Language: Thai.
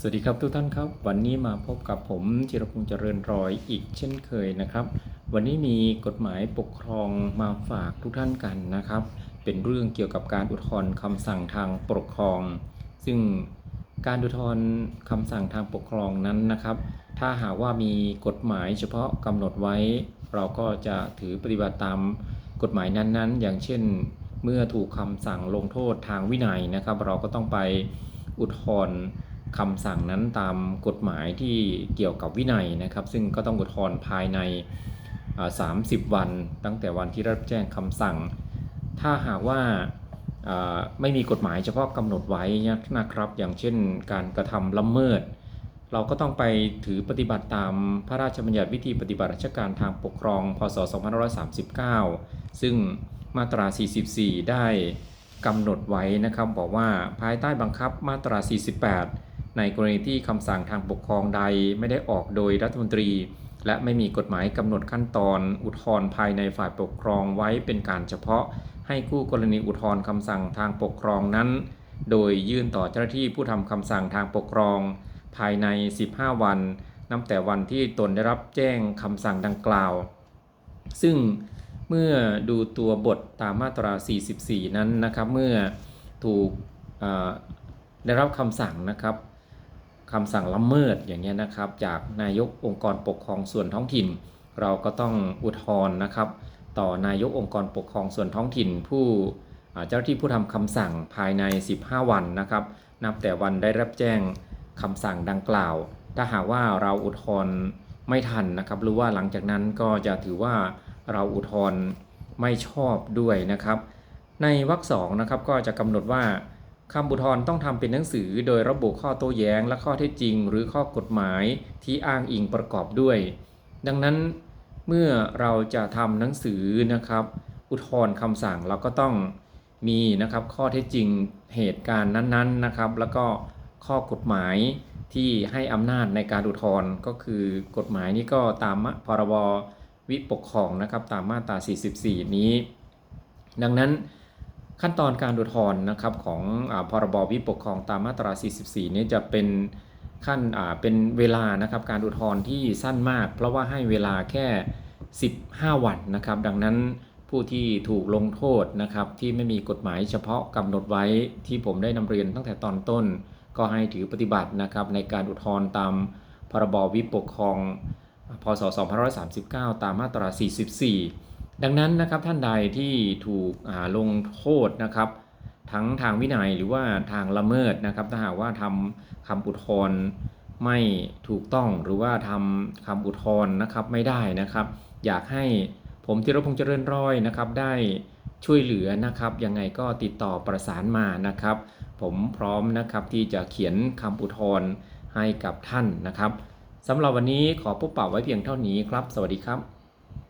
สวัสดีครับทุกท่านครับ วันนี้มาพบกับผมจิรพงษ์เจริญรอยอีกเช่นเคยนะครับ วันนี้มีกฎหมายปกครองมาฝากทุกท่านกันนะครับ เป็นเรื่องเกี่ยวกับการอุทธรณ์คำสั่งทางปกครอง ซึ่งการอุทธรณ์คำสั่งทางปกครองนั้นนะครับ ถ้าหากว่ามีกฎหมายเฉพาะกำหนดไว้ เราก็จะถือปฏิบัติตามกฎหมายนั้นๆ อย่างเช่น เมื่อถูกคำสั่งลงโทษทางวินัยนะครับ เราก็ต้องไปอุทธรณ์ คำสั่งนั้นตามกฎหมายที่เกี่ยวกับวินัยนะครับ ซึ่งก็ต้องอุทธรณ์ภายใน 30 วัน ตั้งแต่วันที่รับแจ้งคำสั่ง ถ้าหากว่าอ่าไม่มีกฎหมายเฉพาะกำหนดไว้นะครับ อย่างเช่นการกระทำละเมิด เราก็ต้องไปถือปฏิบัติตามพระราชบัญญัติวิธีปฏิบัติราชการทางปกครอง พศ 2539 ซึ่งมาตรา 44 ได้กำหนดไว้นะครับ บอกว่าภายใต้บังคับมาตรา 48 ในกรณีที่คำสั่งทางปกครองใดไม่ได้ออกโดยรัฐมนตรี และไม่มีกฎหมายกำหนดขั้นตอน อุทธรณ์ภายในฝ่ายปกครองไว้เป็นการเฉพาะ ให้คู่กรณีอุทธรณ์คำสั่งทางปกครองนั้น โดยยื่นต่อเจ้าหน้าที่ผู้ทำคำสั่งทางปกครอง ภายใน 15 วัน นับแต่วันที่ตนได้รับแจ้งคำสั่งดังกล่าว ซึ่งเมื่อดูตัวบทตามมาตรา 44 นั้นนะครับ เมื่อถูกได้รับคำสั่งนะครับ คำสั่งละเมิดอย่างเงี้ยนะครับ จากนายกองค์กรปกครองส่วนท้องถิ่น เราก็ต้องอุทธรณ์นะครับ ต่อนายกองค์กรปกครองส่วนท้องถิ่น ผู้เจ้าหน้าที่ผู้ทำคำสั่งภายใน 15 วันนะครับ นับแต่วันได้รับแจ้งคำสั่งดังกล่าว ถ้าหากว่าเราอุทธรณ์ไม่ทันนะครับหรือว่าหลังจากนั้นก็จะถือว่าเราอุทธรณ์ไม่ชอบด้วยนะครับ ในวรรคสองนะครับก็จะกำหนดว่า คำอุทธรต้องทำเป็นหนังสือโดยระบุข้อโต้แย้งและข้อเท็จจริง หรือข้อกฎหมายที่อ้างอิงประกอบด้วย ดังนั้นเมื่อเราจะทำหนังสือนะครับ อุทธรณ์คำสั่งเราก็ต้องมีนะครับข้อเท็จจริงเหตุการณ์นั้น ๆนะครับ แล้วก็ข้อกฎหมายที่ให้อำนาจในการอุทธรณ์ก็คือกฎหมายนี้ก็ตามพรบวิปกครองนะครับตามมาตรา 44 นี้ ดังนั้น ขั้นตอนการอุทธรณ์นะครับของอพรบวิปกครองตามมาตรา 44 นี้จะเป็นขั้นเป็นเวลานะครับการอุทธรณ์ที่สั้นมาก เพราะว่าให้เวลาแค่ 15 วันนะครับ ดังนั้นผู้ที่ถูกลงโทษนะครับที่ไม่มีกฎหมายเฉพาะกำหนดไว้ที่ผมได้นำเรียนตั้งแต่ตอนต้น ก็ให้ถือปฏิบัตินะครับในการอุทธรณ์ตามพรบวิปกครองพศ 2539 ตามมาตรา 44 ดังนั้นนะครับท่านใดที่ถูกลงโทษนะครับ ทั้งทางวินัยหรือว่าทางละเมิดนะครับ ถ้าหากว่าทำคำอุทธรณ์ไม่ถูกต้องหรือว่าทำคำอุทธรณ์นะครับไม่ได้นะครับ อยากให้ผมธีรพงษ์เจริญร้อยนะครับ ได้ช่วยเหลือนะครับ ยังไงก็ติดต่อประสานมานะครับ ผมพร้อมนะครับที่จะเขียนคำอุทธรณ์ให้กับท่านนะครับสำหรับวันนี้ขอพบปะไว้เพียงเท่านี้ครับ สวัสดีครับ